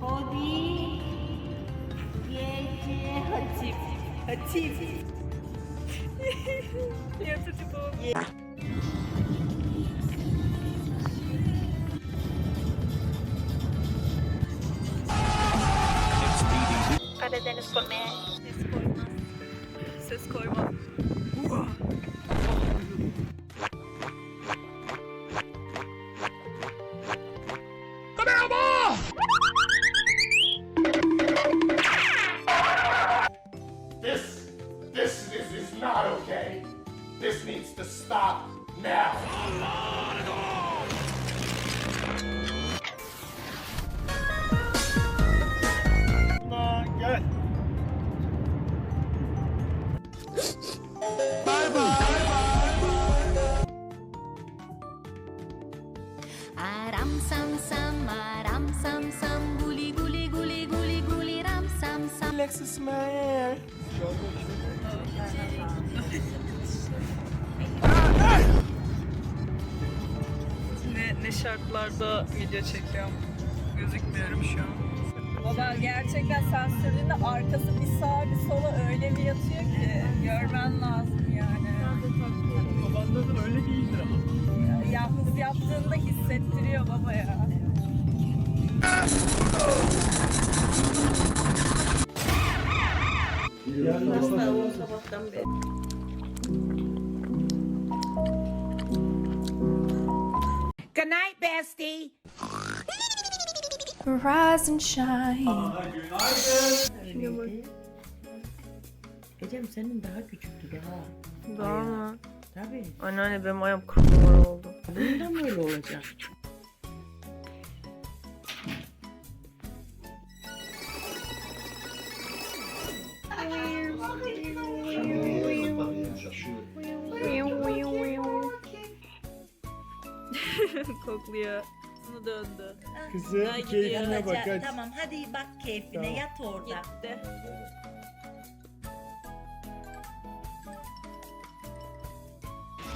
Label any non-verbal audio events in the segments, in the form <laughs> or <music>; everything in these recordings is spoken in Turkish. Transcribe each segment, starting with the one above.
어디 예지의 헛집 헛집 eu tô de boa. Para Denis comer. Aram sam sam, aram sam sam, guli guli guli guli guli ram sam sam. Alexis Meyer. Ne, ne şartlarda video çekiyorum. Gözükmüyorum şu an. Baba gerçekten sensöründe arkası bir sağa bir sola öyle bir yatıyor ki görmen lazım yani. Babanda da öyle değildir ama. Yalnız yaptığında hissettiriyor baba ya. Hasta o sabahtan beri. Good night, bestie. Rise and shine. Ecem senin daha küçüktü daha. Daha mı? Tabii. Anneanne benim ayağım 40 numara oldu. Bunun da mı öyle olacak? <laughs> Kokluyor. Bunu döndü. Kızı Daha keyfine gidiyor. bak hadi. Tamam hadi bak keyfine Tamam. yat orada. Gitti.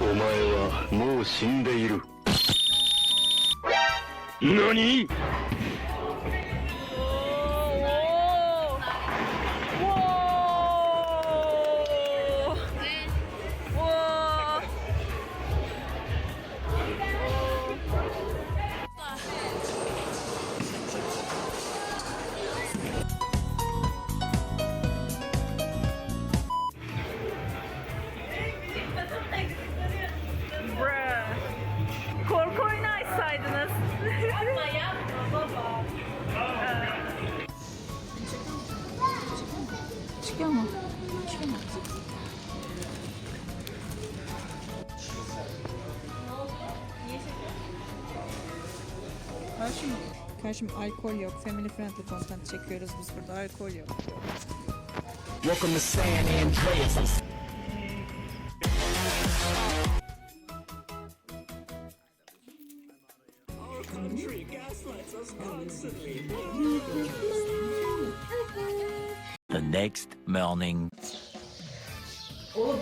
お前はもう死んでいる。何？Karşım, karşım alkol yok. Family friendly content çekiyoruz biz burada. Alkol yok. Welcome to San Andreas. The next morning. Ama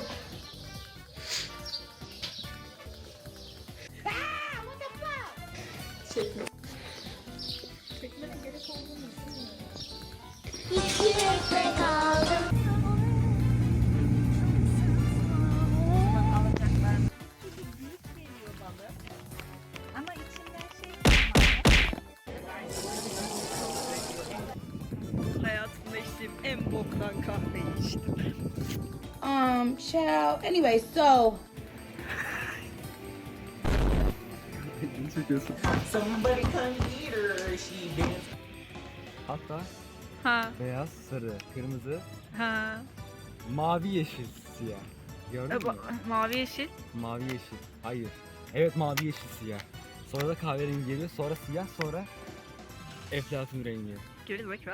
Um, child. Anyway, so somebody come get her. She dance. Hatta Ha beyaz, sarı, kırmızı, ha. mavi, yeşil, siyah. Gördün E, mü? ba- mavi yeşil. Mavi, yeşil. Hayır. Evet mavi, yeşil, siyah. Sonra da kahverengi geliyor. Sonra siyah, sonra eflatun rengi. İt back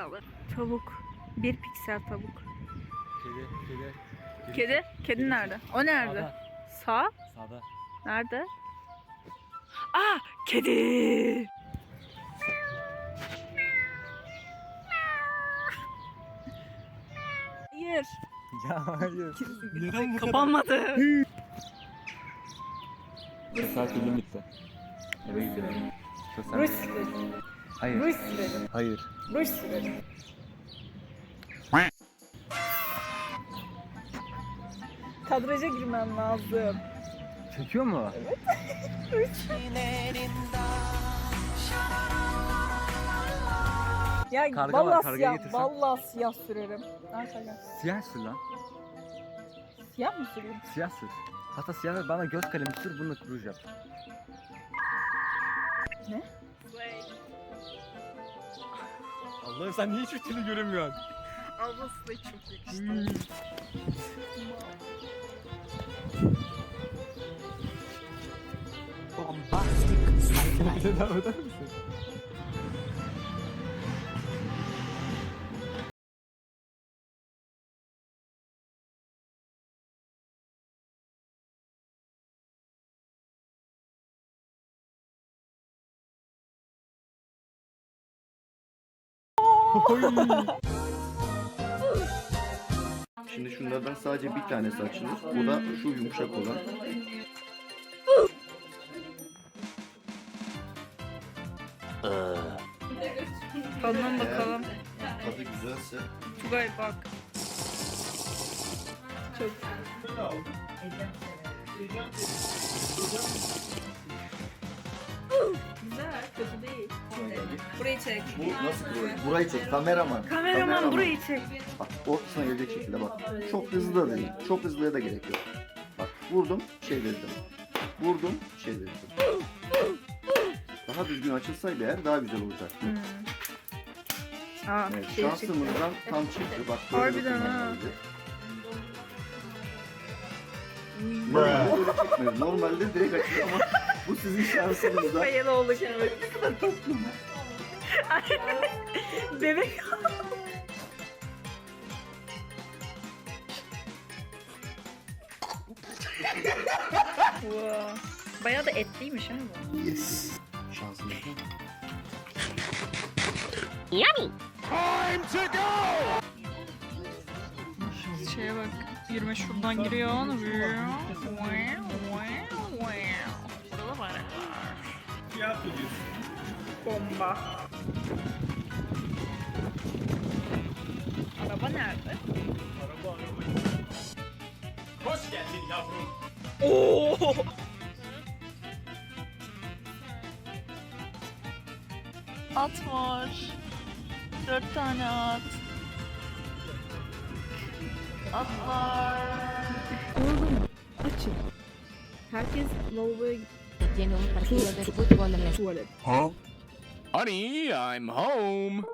Tavuk. Bir piksel tavuk. Kedi, kedi. Kedi. Kedi nerede? O nerede? Sağ. sağda. Nerede? Aa, kedi. Hayır. Ya hayır. Neden bu? Kapanmadı. Tatilim bitti. Eve gidelim. Sen- Hayır. Sürerim. Hayır. Ruj Kadraja girmem lazım. Çekiyor mu? <laughs> Ya Karga var, vallahi kargayı siyah, getirsen. vallahi siyah sürerim. Arkadaşlar Siyah sür lan. siyah mı süreyim? Siyah sür. Hatta siyah bana göz kalemi sür bununla ruj yap. Ne? Allah'ım sen niye hiçbir türlü görünmüyorsun? Ablası da çok yakıştı. Bombastic sci-fi. Devam eder misin? Oy. Şimdi şunlardan sadece bir tanesi açılır. O da şu yumuşak olan. Tadına bakalım. Tadı güzelse. Tugay bak. Çok. Güzel, kötü değil. Burayı çek. Bu nasıl burayı? Burayı çek. Kameraman. Kameraman burayı çek. Bak ortasına gelecek şekilde bak. Çok hızlı da değil. Çok hızlıya da gerek yok. Bak vurdum çevirdim. Vurdum çevirdim. Daha düzgün açılsaydı eğer daha güzel olacaktı. Aa, Evet, şey şansımızdan tam çıktı. Bak böyle Harbiden dokunmam ha. çıkmıyor. Normalde direkt açılıyor ama bu sizin şansınızdan. Hayal oldu gibi. <laughs> Bebek. wow. Bayağı da etliymiş ha bu. Yes. Şansınızdan. Şeye bak. 20 şuradan giriyor. Burada Bomba. Araba nerede? Hoş geldin yavrum. Oo! At var. Dört tane at. At var. Açın. Herkes lavaboya gitti. Tiene un partido de fútbol en la Honey, I'm home.